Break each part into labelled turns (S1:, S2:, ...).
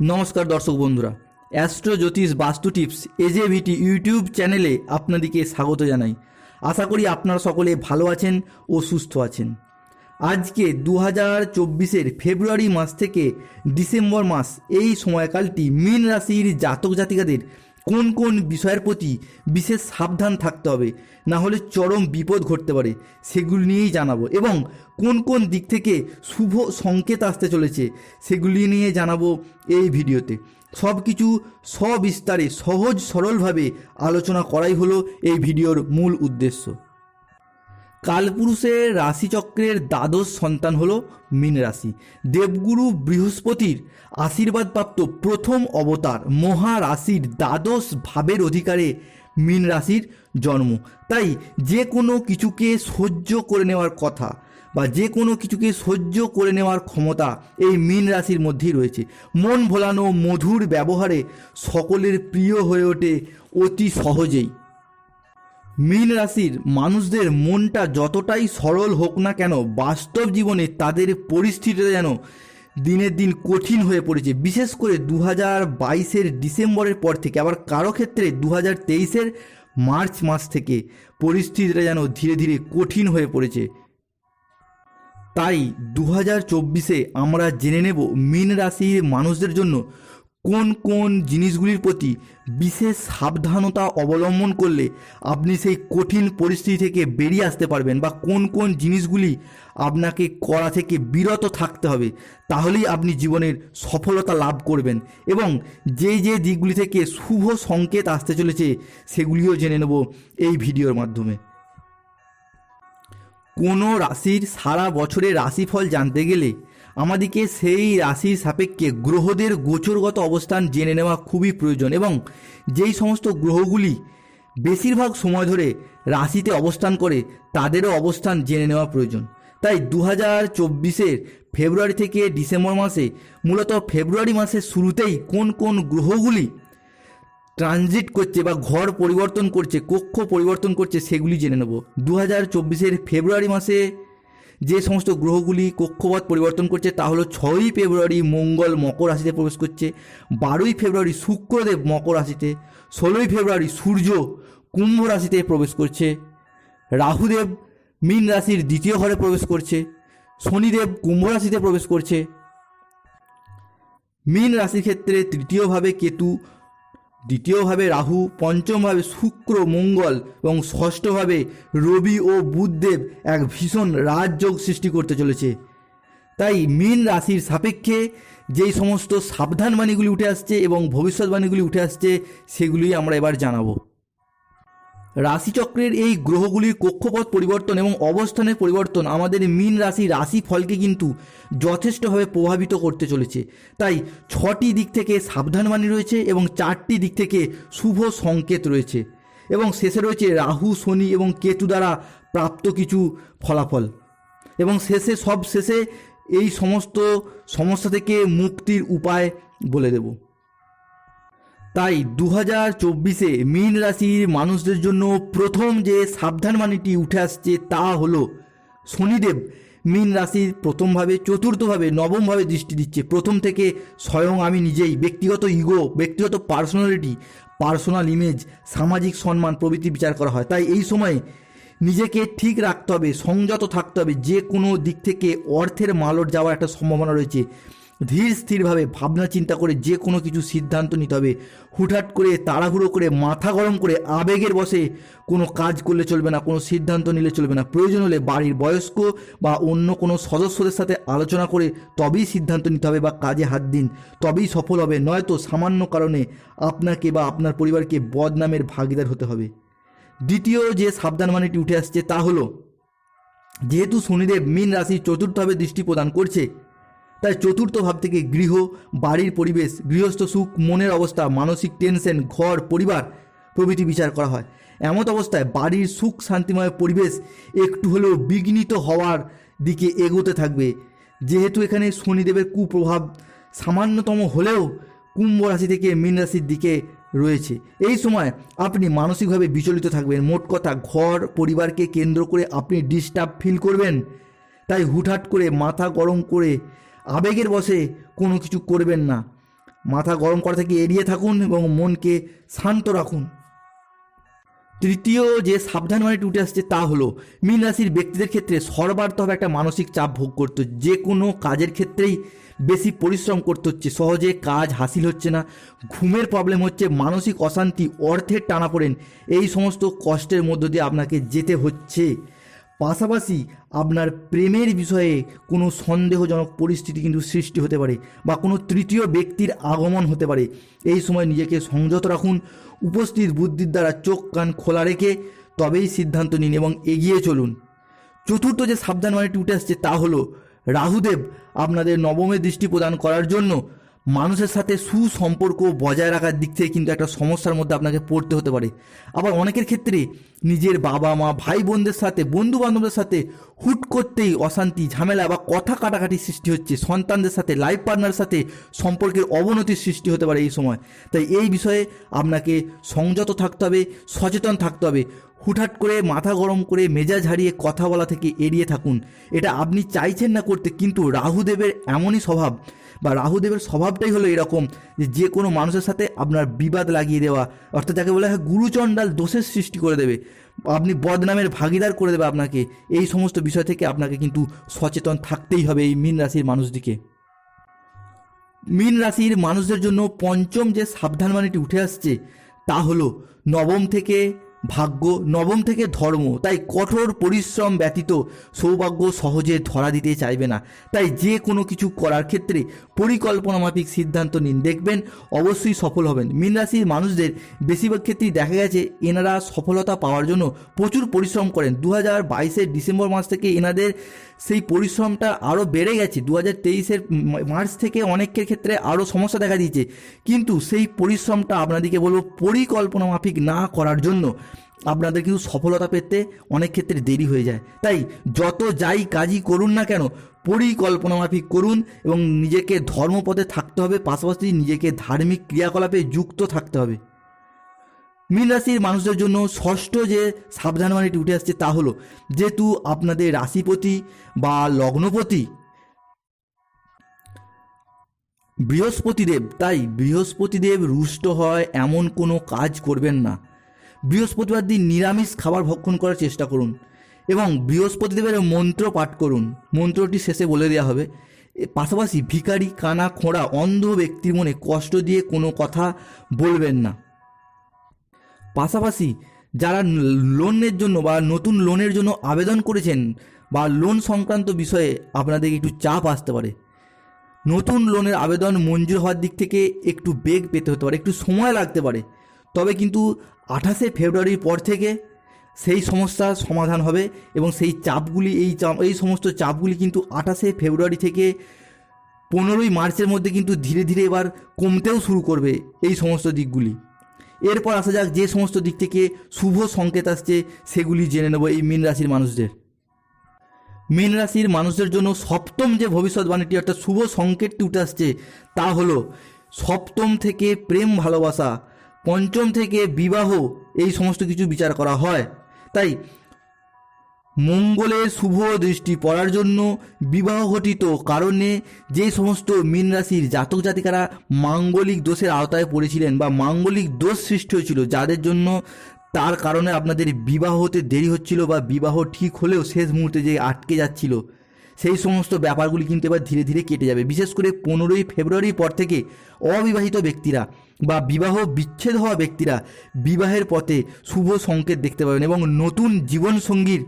S1: নমস্কার দর্শক বন্ধুরা অ্যাস্ট্রো জ্যোতিষ বাস্তু টিপস এজেভিটি ইউটিউব চ্যানেলে আপনাদেরকে স্বাগত জানাই। আশা করি আপনারা সকলে ভালো আছেন ও সুস্থ আছেন। আজকে দু হাজার চব্বিশের ফেব্রুয়ারি মাস থেকে ডিসেম্বর মাস এই সময়কালটি মীন রাশির জাতক জাতিকাদের কোন কোন বিষয়ের প্রতি বিশেষ সাবধান থাকতে হবে? না হলে চরম বিপদ ঘটতে পারে। সেগুলি নিয়েই জানাব। এবং কোন কোন দিক থেকে শুভ সংকেত আসতে চলেছে, সেগুলি নিয়ে জানাব এই ভিডিওতে। সব কিছু সবিস্তারে সহজ সরলভাবে আলোচনা করাই হলো এই ভিডিওর মূল উদ্দেশ্য। কালপুরুষের রাশিচক্রের দ্বাদশ সন্তান হলো মীন রাশি। দেবগুরু বৃহস্পতির আশীর্বাদপ্রাপ্ত প্রথম অবতার মহারাশির দ্বাদশ ভাবের অধিকারে মীন রাশির জন্ম। তাই যে কোনো কিছুকে সহ্য করে নেওয়ার কথা বা যে কোনো কিছুকে সহ্য করে নেওয়ার ক্ষমতা এই মীন রাশির মধ্যেই রয়েছে। মন ভোলানো মধুর ব্যবহারে সকলের প্রিয় হয়ে ওঠে অতি সহজেই। মীন রাশির মানুষদের মনটা যতটাই সরল হোক না কেন, বাস্তব জীবনে তাদের পরিস্থিতিটা যেন দিনের দিন কঠিন হয়ে পড়েছে। বিশেষ করে দু হাজার বাইশের ডিসেম্বরের পর থেকে, আবার কারও ক্ষেত্রে দু হাজার তেইশের মার্চ মাস থেকে পরিস্থিতিটা যেন ধীরে ধীরে কঠিন হয়ে পড়েছে। তাই দু হাজার চব্বিশে আমরা জেনে নেব মীন রাশির মানুষদের জন্য কোন কোন জিনিসগুলির প্রতি বিশেষ সাবধানতা অবলম্বন করলে আপনি সেই কঠিন পরিস্থিতি থেকে বেরিয়ে আসতে পারবেন বা কোন কোন জিনিসগুলি আপনাকে করা থেকে বিরত থাকতে হবে, তাহলেই আপনি জীবনের সফলতা লাভ করবেন। এবং যে যে দিকগুলি থেকে শুভ সংকেত আসতে চলেছে, সেগুলিও জেনে নেব এই ভিডিওর মাধ্যমে। কোনো রাশির সারা বছরের রাশিফল জানতে গেলে আমাদেরকে সেই রাশির সাপেক্ষে গ্রহদের গোচরগত অবস্থান জেনে নেওয়া খুবই প্রয়োজন এবং যেই সমস্ত গ্রহগুলি বেশিরভাগ সময় ধরে রাশিতে অবস্থান করে, তাদেরও অবস্থান জেনে নেওয়া প্রয়োজন। তাই দু হাজার চব্বিশের ফেব্রুয়ারি থেকে ডিসেম্বর মাসে, মূলত ফেব্রুয়ারি মাসের শুরুতেই কোন কোন গ্রহগুলি ট্রানজিট করছে বা ঘর পরিবর্তন করছে, কক্ষ পরিবর্তন করছে সেগুলি জেনে নেব। দু হাজার চব্বিশের ফেব্রুয়ারি মাসে যে সমস্ত গ্রহগুলি কক্ষপথ পরিবর্তন করছে তা হলো ছয়ই ফেব্রুয়ারি মঙ্গল মকর রাশিতে প্রবেশ করছে, বারোই ফেব্রুয়ারি শুক্রদেব মকর রাশিতে, ষোলোই ফেব্রুয়ারি সূর্য কুম্ভ রাশিতে প্রবেশ করছে, রাহুদেব মীন রাশির দ্বিতীয় ঘরে প্রবেশ করছে, শনিদেব কুম্ভ রাশিতে প্রবেশ করছে। মীন রাশির ক্ষেত্রে তৃতীয়ভাবে কেতু দ্বিতীয়ভাবে রাহু, পঞ্চমভাবে শুক্র, মঙ্গল এবং ষষ্ঠভাবে রবি ও বুধদেব এক ভীষণ রাজযোগ সৃষ্টি করতে চলেছে। তাই মীন রাশির সাপেক্ষে যেই সমস্ত সাবধানবাণীগুলি উঠে আসছে এবং ভবিষ্যৎবাণীগুলি উঠে আসছে, সেগুলি আমরা এবার জানাব। রাশিচক্রের এই গ্রহগুলির কক্ষপথ পরিবর্তন এবং অবস্থানের পরিবর্তন আমাদের মীন রাশি রাশি ফলকে কিন্তু যথেষ্টভাবে প্রভাবিত করতে চলেছে। তাই ছটি দিক থেকে সাবধানবাণী রয়েছে এবং চারটি দিক থেকে শুভ সংকেত রয়েছে। এবং শেষে রয়েছে রাহু, শনি এবং কেতু দ্বারা প্রাপ্ত কিছু ফলাফল। এবং শেষে সব শেষে এই সমস্ত সমস্যা থেকে মুক্তির উপায় বলে দেবো। তাই দু হাজার চব্বিশে মীন রাশির মানুষদের জন্য প্রথম যে সাবধানবাণীটি উঠে আসছে তা হলো, শনিদেব মীন রাশির প্রথমভাবে, চতুর্থভাবে, নবমভাবে দৃষ্টি দিচ্ছে। প্রথম থেকে স্বয়ং আমি নিজেই, ব্যক্তিগত ইগো, ব্যক্তিগত পার্সোনালিটি, পার্সোনাল ইমেজ, সামাজিক সম্মান, প্রভৃতি বিচার করা হয়। তাই এই সময়ে নিজেকে ঠিক রাখতে হবে, সংযত থাকতে হবে। যে কোনো দিক থেকে অর্থের মালট যাওয়ার একটা সম্ভাবনা রয়েছে। ধীর স্থিরভাবে ভাবনা চিন্তা করে যে কোনো কিছু সিদ্ধান্ত নিতে হবে। হুটহাট করে তাড়াহুড়ো করে মাথা গরম করে আবেগের বসে কোনো কাজ করলে চলবে না, কোনো সিদ্ধান্ত নিলে চলবে না। প্রয়োজন হলে বাড়ির বয়স্ক বা অন্য কোনো সদস্যদের সাথে আলোচনা করে তবেই সিদ্ধান্ত নিতে হবে বা কাজে হাত দিন। তবেই সফল হবে, নয়তো সামান্য কারণে আপনাকে বা আপনার পরিবারকে বদনামের ভাগিদার হতে হবে। দ্বিতীয় যে সাবধানবাণীটি উঠে আসছে তা হলো, যেহেতু শনিদেব মীন রাশির চতুর্থভাবে দৃষ্টি প্রদান করছে তাই চতুর্থ ভাব থেকে গৃহ, বাড়ির পরিবেশ, গৃহস্থ সুখ, মনের অবস্থা, মানসিক টেনশন ঘর, পরিবার প্রভৃতি বিচার করা হয়। এমত অবস্থায় বাড়ির সুখ শান্তিময় পরিবেশ একটু হলেও বিঘ্নিত হওয়ার দিকে এগোতে থাকবে। যেহেতু এখানে শনিদেবের কুপ্রভাব সামান্যতম হলেও কুম্ভ রাশি থেকে মীন রাশির দিকে রয়েছে। এই সময় আপনি মানসিকভাবে বিচলিত থাকবেন। মোট কথা ঘর, পরিবারকে কেন্দ্র করে আপনি ডিস্টার্ব ফিল করবেন। তাই হুটহাট করে মাথা গরম করে আবেগের বসে কোনো কিছু করবেন না। মাথা গরম করা থেকে এড়িয়ে থাকুন এবং মনকে শান্ত রাখুন। তৃতীয় যে সাবধান বাণীটি উঠে আসছে তা হলো, মীন রাশির ব্যক্তিদের ক্ষেত্রে সর্বার্থভাবে একটা মানসিক চাপ ভোগ করতে যে কোনো কাজের ক্ষেত্রেই বেশি পরিশ্রম করতে হচ্ছে। সহজে কাজ হাসিল হচ্ছে না, ঘুমের প্রবলেম হচ্ছে, মানসিক অশান্তি অর্থের টানাপোড়েন এই সমস্ত কষ্টের মধ্য দিয়ে আপনাকে যেতে হচ্ছে। পাশাপাশি আপনার প্রেমের বিষয়ে কোনো সন্দেহজনক পরিস্থিতি কিন্তু সৃষ্টি হতে পারে বা কোনো তৃতীয় ব্যক্তির আগমন হতে পারে। এই সময় নিজেকে সংযত রাখুন, উপস্থিত বুদ্ধির দ্বারা চোখ কান খোলা রেখে তবেই সিদ্ধান্ত নিন এবং এগিয়ে চলুন। চতুর্থ যে সাবধান বাণীটি উঠে আসছে তা হলো, রাহুদেব, আপনাদের নবমে দৃষ্টি প্রদান করার জন্য মানুষের সাথে সুসম্পর্ক বজায় রাখার দিক থেকে কিন্তু একটা সমস্যার মধ্যে আপনাকে পড়তে হতে পারে। আবার অনেকের ক্ষেত্রে নিজের বাবা মা ভাই বোনদের সাথে বন্ধু বান্ধবদের সাথে হুট করতেই অশান্তি, ঝামেলা বা কথা কাটাকাটি সৃষ্টি হচ্ছে। সন্তানদের সাথে লাইফ পার্টনার সাথে সম্পর্কের অবনতির সৃষ্টি হতে পারে এই সময়। তাই এই বিষয়ে আপনাকে সংযত থাকতে হবে, সচেতন থাকতে হবে। হুটহাট করে মাথা গরম করে মেজাজ হারিয়ে কথা বলা থেকে এড়িয়ে থাকুন। এটা আপনি চাইছেন না করতে, কিন্তু রাহুদেবের এমনই স্বভাব। বা রাহুদেবের স্বভাবটাই হলো এরকম যে যে কোনো মানুষের সাথে আপনার বিবাদ লাগিয়ে দেওয়া। অর্থাৎ যাকে বলা হয় গুরুচণ্ডাল দোষের সৃষ্টি করে দেবে। আপনি বদনামের ভাগিদার করে দেবে আপনাকে। এই সমস্ত বিষয় থেকে আপনাকে কিন্তু সচেতন থাকতেই হবে এই মীন রাশির মানুষটিকে। মীন রাশির মানুষদের জন্য পঞ্চম যে সাবধান বাণীটি উঠে আসছে, তা হলো নবম থেকে ভাগ্য নবম থেকে ধর্ম, তাই কঠোর পরিশ্রম ব্যতীত সৌভাগ্য সহজে ধরা দিতে চাইবে না। তাই যে কোনো কিছু করার ক্ষেত্রে পরিকল্পনা মাফিক সিদ্ধান্ত নিন। দেখবেন অবশ্যই সফল হবেন। মীন রাশির মানুষদের বেশিরভাগ ক্ষেত্রেই দেখা গেছে এনারা সফলতা পাওয়ার জন্য প্রচুর পরিশ্রম করেন। দু হাজার বাইশের ডিসেম্বর মাস থেকে এনাদের সেই পরিশ্রমটা আরও বেড়ে গেছে। দু হাজার তেইশের মার্চ থেকে অনেকের ক্ষেত্রে আরও সমস্যা দেখা দিয়েছে। কিন্তু সেই পরিশ্রমটা আপনাদেরকে বলব পরিকল্পনা মাফিক না করার জন্য আপনাদের কিন্তু সফলতা পেতে অনেক ক্ষেত্রে দেরি হয়ে যায়। তাই যত যাই কাজই করুন না কেন, পরিকল্পনা মাফিক করুন এবং নিজেকে ধর্মপথে থাকতে হবে, পাশাপাশি নিজেকে ধার্মিক ক্রিয়াকলাপে যুক্ত থাকতে হবে। মীন রাশির মানুষদের জন্য ষষ্ঠ যে সাবধানবাণীটি উঠে আসছে তা হলো, যেহেতু আপনাদের রাশিপতি বা লগ্নপতি বৃহস্পতিদেব, তাই বৃহস্পতিদেব রুষ্ট হয়, এমন কোনো কাজ করবেন না। বৃহস্পতিবার দিন নিরামিষ খাবার ভক্ষণ করার চেষ্টা করুন এবং বৃহস্পতিদেবের মন্ত্র পাঠ করুন। মন্ত্রটি শেষে বলে দেওয়া হবে পাশাপাশি ভিখারি, কানা, খোঁড়া, অন্ধ ব্যক্তির মনে কষ্ট দিয়ে কোনো কথা বলবেন না। পাশাপাশি যারা লোনের জন্য বা নতুন লোনের জন্য আবেদন করেছেন বা লোন সংক্রান্ত বিষয়ে আপনাদের একটু চাপ আসতে পারে। নতুন লোনের আবেদন মঞ্জুর হওয়ার দিক থেকে একটু বেগ পেতে হতে পারে, একটু সময় লাগতে পারে। তবে কিন্তু আঠাশে ফেব্রুয়ারির পর থেকে সেই সমস্যার সমাধান হবে এবং সেই চাপগুলি, এই চাপ, এই সমস্ত চাপগুলি কিন্তু আঠাশে ফেব্রুয়ারি থেকে পনেরোই মার্চের মধ্যে কিন্তু ধীরে ধীরে এবার কমতেও শুরু করবে এই সমস্ত দিকগুলি। এরপর আসা যাক যে সমস্ত দিক থেকে শুভ সংকেত আসছে সেগুলি জেনে নেব এই মীন রাশির মানুষদের। মীন রাশির মানুষদের জন্য সপ্তম যে ভবিষ্যৎবাণীটি অর্থাৎ শুভ সংকেতটি উঠে আসছে তা হলো সপ্তম থেকে প্রেম ভালোবাসা। পঞ্চম থেকে বিবাহ এই সমস্ত কিছু বিচার করা হয়। তাই মঙ্গলের শুভ দৃষ্টি পড়ার জন্য বিবাহ ঘটিত কারণে যে সমস্ত মীন রাশির জাতক জাতিকারা মাঙ্গলিক দোষের আওতায় পড়েছিলেন বা মাঙ্গলিক দোষ সৃষ্টি হয়েছিল যাদের জন্য তার কারণে আপনাদের বিবাহ হতে দেরি হচ্ছিল বা বিবাহ ঠিক হলেও শেষ মুহূর্তে যে আটকে যাচ্ছিল সেই সমস্ত ব্যাপারগুলি কিন্তু এবার ধীরে ধীরে কেটে যাবে। বিশেষ করে পনেরোই ফেব্রুয়ারির পর থেকে অবিবাহিত ব্যক্তিরা বা বিবাহ বিচ্ছেদ হওয়া ব্যক্তিরা বিবাহের পথে শুভ সংকেত দেখতে পাবেন এবং নতুন জীবনসঙ্গীর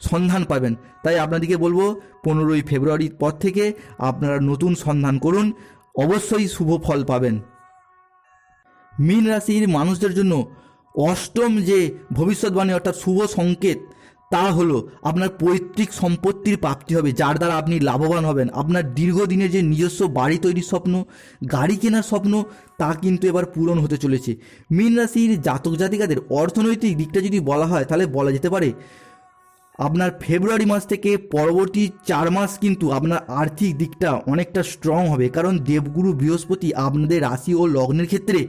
S1: সন্ধান পাবেন। তাই আপনাদেরকে বলব, পনেরোই ফেব্রুয়ারির পর থেকে আপনারা নতুন সন্ধান করুন, অবশ্যই শুভ ফল পাবেন। মীন রাশির মানুষদের জন্য অষ্টম যে ভবিষ্যৎবাণী অর্থাৎ শুভ সংকেত তা হলো, আপনার পৈতৃক সম্পত্তির প্রাপ্তি হবে, যার দ্বারা আপনি লাভবান হবেন। আপনার দীর্ঘদিনের যে নিজস্ব বাড়ি তৈরির স্বপ্ন, গাড়ি কেনার স্বপ্ন, তা কিন্তু এবার পূরণ হতে চলেছে। মীন রাশির জাতক জাতিকাদের অর্থনৈতিক দিকটা যদি বলা হয়, তাহলে বলা যেতে পারে, আপনার ফেব্রুয়ারি মাস থেকে পরবর্তী চার মাস কিন্তু আপনার আর্থিক দিকটা অনেকটা স্ট্রং হবে। কারণ দেবগুরু বৃহস্পতি আপনাদের রাশি ও লগ্নের ক্ষেত্রে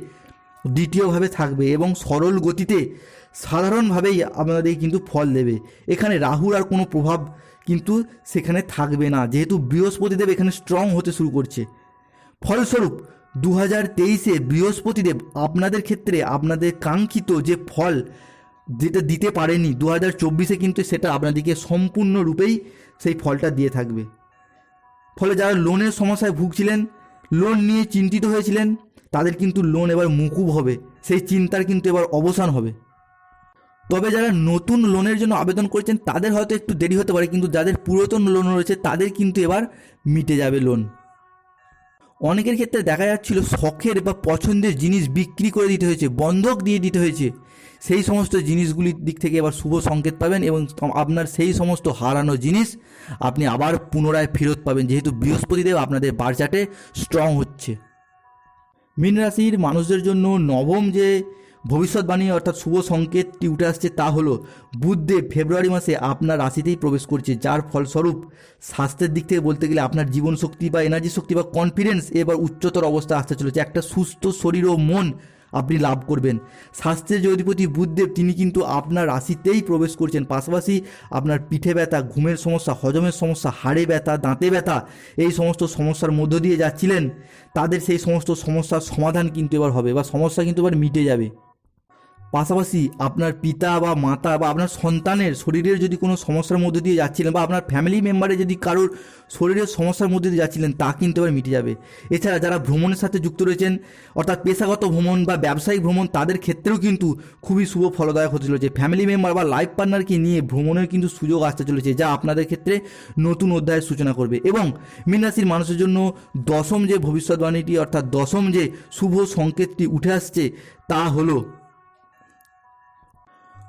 S1: দ্বিতীয়ভাবে থাকবে এবং সরল গতিতে সাধারণভাবেই আপনাদের কিন্তু ফল দেবে। এখানে রাহুর আর কোনো প্রভাব কিন্তু সেখানে থাকবে না। যেহেতু বৃহস্পতিদেব এখানে স্ট্রং হতে শুরু করছে। ফলস্বরূপ দু হাজার তেইশে বৃহস্পতিদেব আপনাদের ক্ষেত্রে আপনাদের কাঙ্ক্ষিত যে ফল যেটা দিতে পারেনি দু হাজার চব্বিশে কিন্তু সেটা আপনাদেরকে সম্পূর্ণরূপেই সেই ফলটা দিয়ে থাকবে। ফলে যারা লোনের সমস্যায় ভুগছিলেন লোন নিয়ে চিন্তিত হয়েছিলেন তাদের কিন্তু লোন এবার মুকুব হবে, সেই চিন্তার কিন্তু এবার অবসান হবে। তবে যারা নতুন লোনের জন্য আবেদন করেছেন, তাদের হয়তো একটু দেরি হতে পারে, কিন্তু যাদের পুরাতন লোন রয়েছে, তাদের কিন্তু এবার মিটে যাবে লোন অনেকের ক্ষেত্রে দেখা যাচ্ছিল শখের বা পছন্দের জিনিস বিক্রি করে দিতে হয়েছে, বন্ধক দিয়ে দিতে হয়েছে। সেই সমস্ত জিনিসগুলির দিক থেকে এবার শুভ সংকেত পাবেন এবং আপনার সেই সমস্ত হারানো জিনিস আপনি আবার পুনরায় ফেরত পাবেন, যেহেতু বৃহস্পতিদেব আপনাদের বারচাটে স্ট্রং হচ্ছে। মীন রাশির মানুষদের জন্য নবম যে ভবিষ্যৎবাণী অর্থাৎ শুভ সংকেতটি উঠে আসছে তা হলো বুধদেব ফেব্রুয়ারি মাসে আপনার রাশিতেই প্রবেশ করছে, যার ফলস্বরূপ স্বাস্থ্যের দিক থেকে বলতে গেলে আপনার জীবন শক্তি বা এনার্জি শক্তি বা কনফিডেন্স এবার উচ্চতর অবস্থা আসতে চলেছে। একটা সুস্থ শরীর ও মন আপনি লাভ করবেন। যে অধিপতি বুধদেব তিনি কিন্তু আপনার রাশিতেই প্রবেশ করছেন। পাশাপাশি আপনার পিঠে ব্যথা, ঘুমের সমস্যা, হজমের সমস্যা, হাড়ে ব্যথা, দাঁতে ব্যথা, এই সমস্ত সমস্যার মধ্য দিয়ে যাচ্ছিলেন, তাদের সেই সমস্ত সমস্যার সমাধান কিন্তু এবার হবে বা সমস্যা কিন্তু এবার মিটে যাবে। পাশাপাশি আপনার পিতা বা মাতা বা আপনার সন্তানের শরীরের যদি কোনো সমস্যার মধ্যে দিয়ে যাচ্ছিলেন বা আপনার ফ্যামিলি মেম্বারে যদি কারোর শরীরের সমস্যার মধ্যে দিয়ে যাচ্ছিলেন, তা কিন্তু এবার মিটে যাবে। এছাড়া যারা ভ্রমণের সাথে যুক্ত রয়েছেন, অর্থাৎ পেশাগত ভ্রমণ বা ব্যবসায়িক ভ্রমণ, তাদের ক্ষেত্রেও কিন্তু খুবই শুভ ফলদায়ক হতে চলেছে। ফ্যামিলি মেম্বার বা লাইফ পার্টনারকে নিয়ে ভ্রমণের কিন্তু সুযোগ আসতে চলেছে, যা আপনাদের ক্ষেত্রে নতুন অধ্যায়ের সূচনা করবে। এবং মীন মানুষের জন্য দশম যে ভবিষ্যৎবাণীটি, অর্থাৎ দশম যে শুভ সংকেতটি উঠে আসছে, তা হলো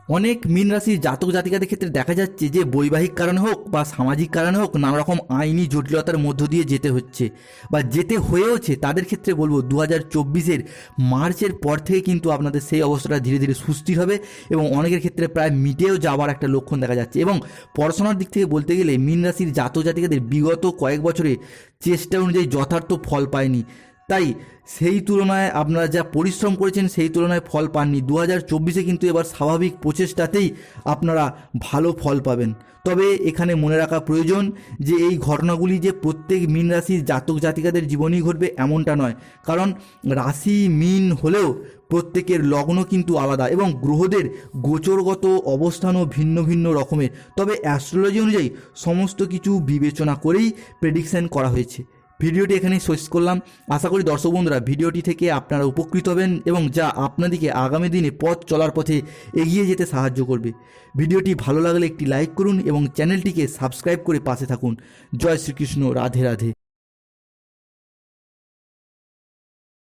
S1: অনেক মীন রাশির জাতক জাতিকাদের ক্ষেত্রে দেখা যাচ্ছে যে বৈবাহিক কারণে হোক বা সামাজিক কারণে হোক নানা রকম আইনি জটিলতার মধ্য দিয়ে যেতে হচ্ছে বা যেতে হয়েওছে। তাদের ক্ষেত্রে বলব দু হাজার চব্বিশের মার্চের পর থেকে কিন্তু আপনাদের সেই অবস্থাটা ধীরে ধীরে সুস্থির হবে এবং অনেকের ক্ষেত্রে প্রায় মিটেও যাওয়ার একটা লক্ষণ দেখা যাচ্ছে। এবং পড়াশোনার দিক থেকে বলতে গেলে মীন রাশির জাতক জাতিকাদের বিগত কয়েক বছরে চেষ্টা অনুযায়ী যথার্থ ফল পায়নি। তাই সেই তুলনায় আপনারা যা পরিশ্রম করেছেন সেই তুলনায় ফল পাননি। দু হাজার চব্বিশে কিন্তু এবার স্বাভাবিক প্রচেষ্টাতেই আপনারা ভালো ফল পাবেন। তবে এখানে মনে রাখা প্রয়োজন যে এই ঘটনাগুলি যে প্রত্যেক মীন রাশির জাতক জাতিকাদের জীবনেই ঘটবে এমনটা নয়। কারণ রাশি মিন হলেও প্রত্যেকের লগ্ন কিন্তু আলাদা এবং গ্রহদের গোচরগত অবস্থানও ভিন্ন ভিন্ন রকমের। তবে অ্যাস্ট্রোলজি অনুযায়ী সমস্ত কিছু বিবেচনা করেই প্রেডিকশন করা হয়েছে। ভিডিওটি এখানেই শেষ করলাম। আশা করি দর্শক বন্ধুরা ভিডিওটি থেকে আপনারা উপকৃত হবেন এবং যা আপনাদেরকে আগামী দিনে পথ চলার পথে এগিয়ে যেতে সাহায্য করবে। ভিডিওটি ভালো লাগলে একটি লাইক করুন এবং চ্যানেলটিকে সাবস্ক্রাইব করে পাশে থাকুন। জয় শ্রীকৃষ্ণ, রাধে রাধে।